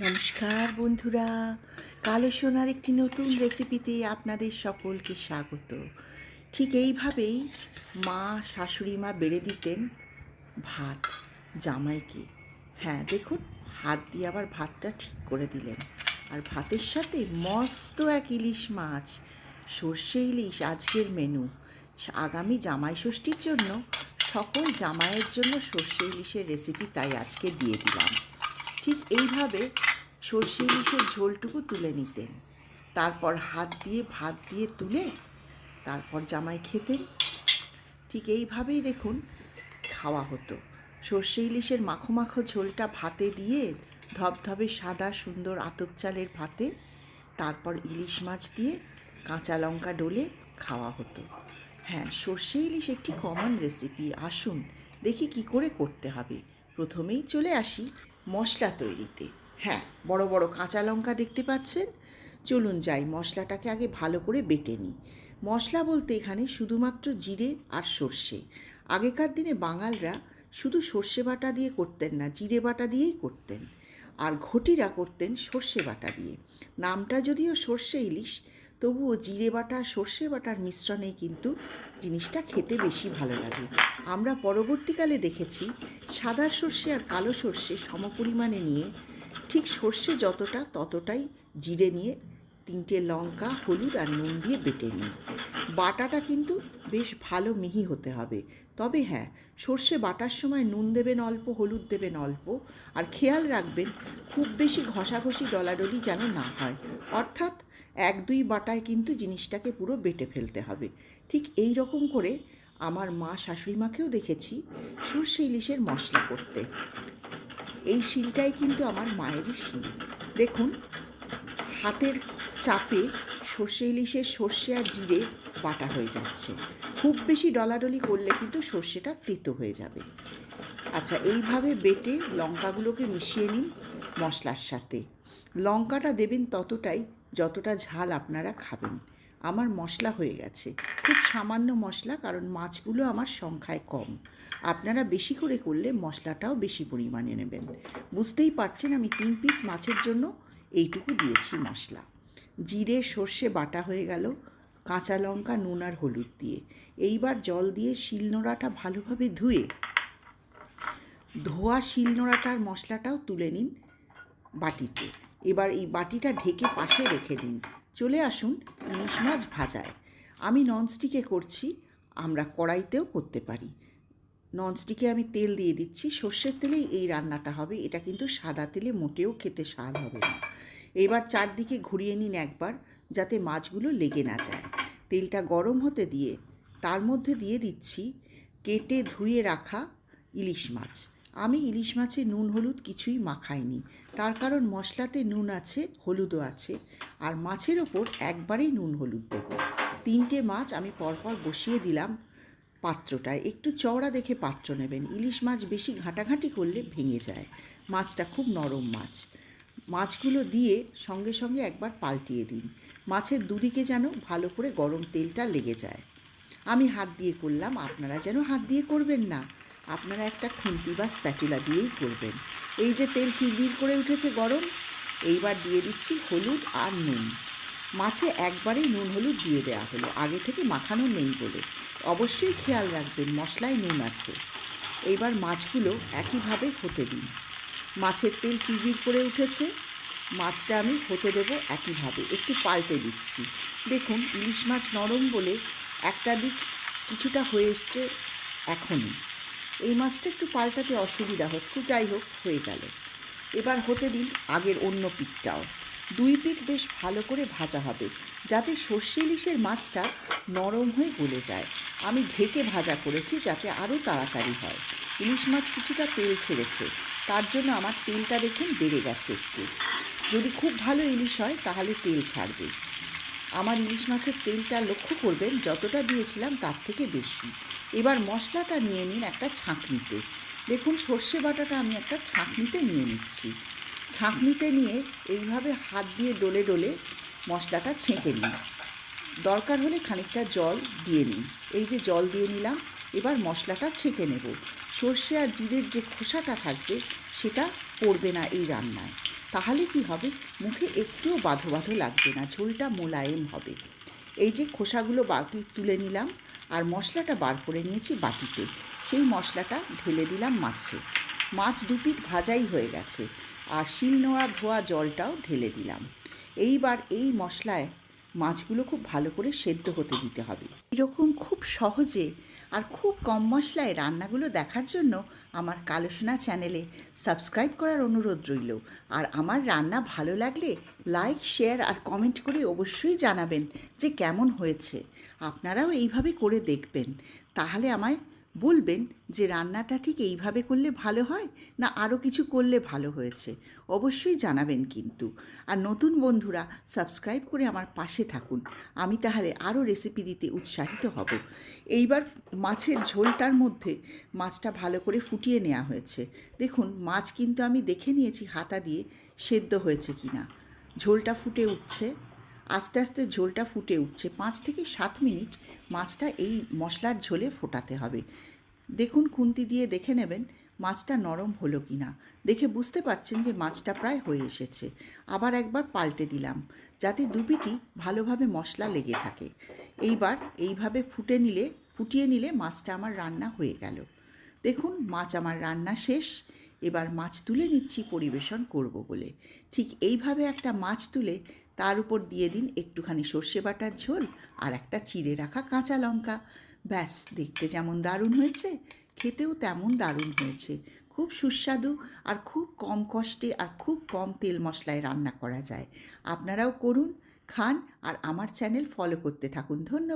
নমস্কার বন্ধুরা। কালো সোনার একটি নতুন রেসিপিতে আপনাদের সকলকে স্বাগত। ঠিক এইভাবেই মা শাশুড়ি মা বেড়ে দিতেন ভাত জামাইকে। হ্যাঁ দেখুন, হাত দিয়ে আবার ভাতটা ঠিক করে দিলেন। আর ভাতের সাথে মস্ত এক ইলিশ মাছ, সর্ষে ইলিশ আজকের মেনু আগামী জামাই ষষ্ঠীর জন্য সকল জামাইয়ের জন্য সর্ষে ইলিশের রেসিপি তাই আজকে দিয়ে দিলাম। ঠিক এইভাবে সর্ষে ইলিশের ঝোলটুকু তুলে নিতেন। তারপর হাত দিয়ে ভাত দিয়ে তুলে তারপর জামাই খেতেন। ঠিক এইভাবেই দেখুন খাওয়া হতো। সর্ষে ইলিশের মাখো মাখো ঝোলটা ভাতে দিয়ে ধবধবে সাদা সুন্দর আতপ চালের ভাতে তারপর ইলিশ মাছ দিয়ে কাঁচা লঙ্কা ডলে খাওয়া হতো। হ্যাঁ সর্ষে ইলিশ একটি কমন রেসিপি আসুন দেখি কি করে করতে হবে। প্রথমেই চলে আসি মশলা তৈরিতে। হ্যাঁ বড় বড় কাঁচা লঙ্কা দেখতে পাচ্ছেন? চলুন যাই, মশলাটাকে আগে ভালো করে বেটে নিই। মশলা বলতে এখানে শুধুমাত্র জিরে আর সর্ষে। আগেকার দিনে বাঙালরা শুধু সর্ষে বাটা দিয়ে করতেন না, জিরে বাটা দিয়েই করতেন। আর ঘটিরা করতেন সর্ষে বাটা দিয়ে। নামটা যদিও সর্ষে ইলিশ তবুও জিরে বাটা, সর্ষে বাটার মিশ্রণে কিন্তু জিনিসটা খেতে বেশি ভালো লাগে। আমরা পরবর্তীকালে দেখেছি, সাদা সর্ষে আর কালো সর্ষে সমপরিমাণে নিয়ে ঠিক সর্ষে যতটা ততটাই জিরে নিয়ে তিনটে লঙ্কা, হলুদ আর নুন দিয়ে বেটে নিই। বাটাটা কিন্তু বেশ ভালো মিহি হতে হবে। তবে হ্যাঁ সর্ষে বাটার সময় নুন দেবেন অল্প, হলুদ দেবেন অল্প আর খেয়াল রাখবেন, খুব বেশি ঘষাঘষি, ডলাডলি যেন না হয়। অর্থাৎ এক দুই বাটায় কিন্তু জিনিসটাকে পুরো বেটে ফেলতে হবে। ঠিক এই রকম করে আমার মা শাশুড়ি মাকেও দেখেছি সর্ষে ইলিশের মশলা করতে। এই শিলটাই কিন্তু আমার মায়েরই শিল। দেখুন, হাতের চাপে সর্ষে ইলিশের সর্ষে আর জিরে বাটা হয়ে যাচ্ছে। খুব বেশি ডলাডলি করলে কিন্তু সর্ষেটা তেতো হয়ে যাবে। আচ্ছা এইভাবে বেটে লঙ্কাগুলোকে মিশিয়ে নিন মশলার সাথে। লঙ্কাটা দেবেন ততটাই যতটা ঝাল আপনারা খাবেন। আমার মশলা হয়ে গেছে। খুব সামান্য মশলা, কারণ মাছগুলো আমার সংখ্যায় কম। আপনারা বেশি করে করলে মশলাটাও বেশি পরিমাণে নেবেন। বুঝতেই পারছেন আমি তিন পিস মাছের জন্য এইটুকু দিয়েছি মশলা। জিরে, সর্ষে বাটা হয়ে গেল, কাঁচা লঙ্কা, নুন আর হলুদ দিয়ে। এইবার জল দিয়ে শিলনোড়াটা ভালোভাবে ধুয়ে ধোয়া শিলনোড়াটার মশলাটাও তুলে নিন বাটিতে। এবার এই বাটিটা ঢেকে পাশে রেখে দিন। চলে আসুন ইলিশ মাছ ভাজায়। আমি ননস্টিকে করছি, আমরা কড়াইতেও করতে পারি। ননস্টিকে আমি তেল দিয়ে দিচ্ছি, সর্ষের তেলেই এই রান্নাটা হবে। এটা কিন্তু সাদা তেলে মোটেও খেতে স্বাদ হবে না। এবার চারদিকে ঘুরিয়ে নিন একবার, যাতে মাছগুলো লেগে না যায়। তেলটা গরম হতে দিয়ে, তার মধ্যে দিয়ে দিচ্ছি কেটে ধুয়ে রাখা ইলিশ মাছ। আমি ইলিশ মাছে নুন, হলুদ কিছুই মাখাইনি। তার কারণ মশলাতে নুন আছে, হলুদও আছে, আর মাছের ওপর একবারেই নুন, হলুদ দেবো। তিনটে মাছ আমি পরপর বসিয়ে দিলাম পাত্রটায়। একটু চওড়া দেখে পাত্র নেবেন। ইলিশ মাছ বেশি ঘাঁটাঘাঁটি করলে ভেঙে যায়। মাছটা খুব নরম মাছ। মাছগুলো দিয়ে সঙ্গে সঙ্গে একবার পাল্টিয়ে দিন। মাছের দুদিকে যেন ভালো করে গরম তেলটা লেগে যায়। আমি হাত দিয়ে করলাম। আপনারা যেন হাত দিয়ে করবেন না। আপনারা একটা খুন্তি বা স্প্যাটুলা দিয়েই করবেন। এই যে তেল চিরবির করে উঠেছে গরম, এইবার দিয়ে দিচ্ছি হলুদ আর নুন। মাছে একবারেই নুন হলুদ দিয়ে দেওয়া হলো, আগে থেকে মাখানো নেই বলে। অবশ্যই খেয়াল রাখবেন, মশলায় নুন আছে। এইবার মাছগুলো একইভাবে হতে দিন। মাছের তেল চিরবির করে উঠেছে, মাছটা আমি হতে দেবো একইভাবে। একটু পাল্টে দিচ্ছি। দেখুন, ইলিশ মাছ নরম বলে একটা দিক কিছুটা হয়ে এসছে এখনই। এই মাছটা একটু পাল্টাতে অসুবিধা হচ্ছে, যাই হোক, হয়ে গেল। এবার হতে দিন আগের অন্য পিঠটাও। দুই পিঠ বেশ ভালো করে ভাজা হবে, যাতে সর্ষে ইলিশের মাছটা নরম হয়ে গলে যায়। আমি ঢেকে ভাজা করেছি যাতে আরও তাড়াতাড়ি হয়। ইলিশ মাছ কিছুটা তেল ছেড়েছে, তার জন্য আমার তেলটা দেখুন বেড়ে গেছে একটু। যদি খুব ভালো ইলিশ হয়, তাহলে তেল ছাড়বে। আমার ইলিশ মাছের তেলটা লক্ষ্য করবেন, যতটা দিয়েছিলাম তার থেকে বেশি। এবার মশলাটা নিয়ে নিন একটা ছাঁকনিতে। দেখুন, সর্ষে বাটাটা আমি একটা ছাঁকনিতে নিয়ে নিচ্ছি। ছাঁকনিতে নিয়ে এইভাবে হাত দিয়ে ডলে ডলে মশলাটা ছেঁকে নিন। দরকার হলে খানিকটা জল দিয়ে নিন। এই যে জল দিয়ে নিলাম, এবার মশলাটা ছেঁকে নেব। সর্ষে আর জিরের যে খোসাটা থাকবে, সেটা পড়বে না এই রান্নায়। তাহলে কি হবে? মুখে একটুও বাঁধো বাঁধো লাগবে না, ঝোলটা মোলায়েম হবে। এই যে খোসাগুলো বাকি তুলে নিলাম আর মশলাটা বার করে নিয়েছি বাটিতে। সেই মশলাটা ঢেলে দিলাম মাছে। মাছ দুপিট ভাজাই হয়ে গেছে আর শিল নোড়া ধোয়া জলটাও ঢেলে দিলাম। এইবার এই মশলায় মাছগুলো খুব ভালো করে সেদ্ধ হতে দিতে হবে। এরকম খুব সহজে আর খুব কম মশলায় রান্নাগুলো দেখার জন্য আমার কালোসোনা চ্যানেলে সাবস্ক্রাইব করার অনুরোধ রইল। আর আমার রান্না ভালো লাগলে লাইক, শেয়ার আর কমেন্ট করে অবশ্যই জানাবেন যে কেমন হয়েছে। আপনারাও এইভাবে করে দেখবেন। তাহলে আমায় বলবেন যে রান্নাটা ঠিক এইভাবে করলে ভালো হয় না আরও কিছু করলে ভালো হয়েছে? অবশ্যই জানাবেন কিন্তু। আর নতুন বন্ধুরা সাবস্ক্রাইব করে আমার পাশে থাকুন। আমি তাহলে আরও রেসিপি দিতে উৎসাহিত হব। এইবার মাছের ঝোলটার মধ্যে মাছটা ভালো করে ফুটিয়ে নেওয়া হয়েছে। দেখুন, মাছ কিন্তু আমি দেখে নিয়েছি হাতা দিয়ে সেদ্ধ হয়েছে কি না ঝোলটা ফুটে উঠছে। আস্তে আস্তে ঝোলটা ফুটে উঠছে। পাঁচ থেকে সাত মিনিট মাছটা এই মশলার ঝোলে ফোটাতে হবে। দেখুন, খুন্তি দিয়ে দেখে নেবেন মাছটা নরম হলো কি না দেখে বুঝতে পারছেন যে মাছটা প্রায় হয়ে এসেছে। আবার একবার পাল্টে দিলাম, যাতে দুপিটি ভালোভাবে মশলা লেগে থাকে। এইবার এইভাবে ফুটে নিলে, ফুটিয়ে নিলে মাছটা আমার রান্না হয়ে গেল। দেখুন, মাছ আমার রান্না শেষ। এবার মাছ তুলে নিচ্ছি পরিবেশন করব বলে। ঠিক এইভাবে একটা মাছ তুলে তার উপর দিয়ে দিন একটুখানি সর্ষে বাটার ঝোল আর একটা চিড়ে রাখা কাঁচা লঙ্কা। ব্যাস, দেখতে যেমন দারুণ হয়েছে, খেতেও তেমন দারুণ হয়েছে। খুব সুস্বাদু আর খুব কম কষ্টে আর খুব কম তেল মশলায় রান্না করা যায়। আপনারাও করুন, খান আর আমার চ্যানেল ফলো করতে থাকুন। ধন্যবাদ।